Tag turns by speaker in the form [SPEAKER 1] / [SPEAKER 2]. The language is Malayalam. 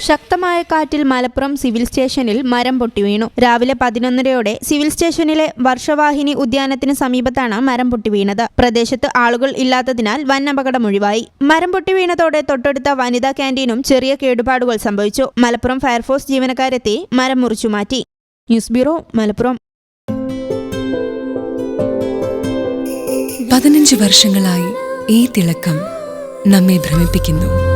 [SPEAKER 1] ശക്തമായ കാറ്റിൽ മലപ്പുറം സിവിൽ സ്റ്റേഷനിൽ മരം പൊട്ടി വീണു. രാവിലെ പതിനൊന്നരയോടെ സിവിൽ സ്റ്റേഷനിലെ വർഷവാഹിനി ഉദ്യാനത്തിന് സമീപത്താണ് മരം പൊട്ടി വീണത്. പ്രദേശത്ത് ആളുകൾ ഇല്ലാത്തതിനാൽ വൻ അപകടം ഒഴിവായി. മരം പൊട്ടി വീണതോടെ തൊട്ടടുത്ത വനിതാ ക്യാന്റീനും ചെറിയ കേടുപാടുകൾ സംഭവിച്ചു. മലപ്പുറം ഫയർഫോഴ്സ് ജീവനക്കാരെത്തി മരം മുറിച്ചു മാറ്റി. News bureau Malappuram.
[SPEAKER 2] പതിനഞ്ച് വർഷങ്ങളായി ഈ തിളക്കം നമ്മെ ഭ്രമിപ്പിക്കുന്നു.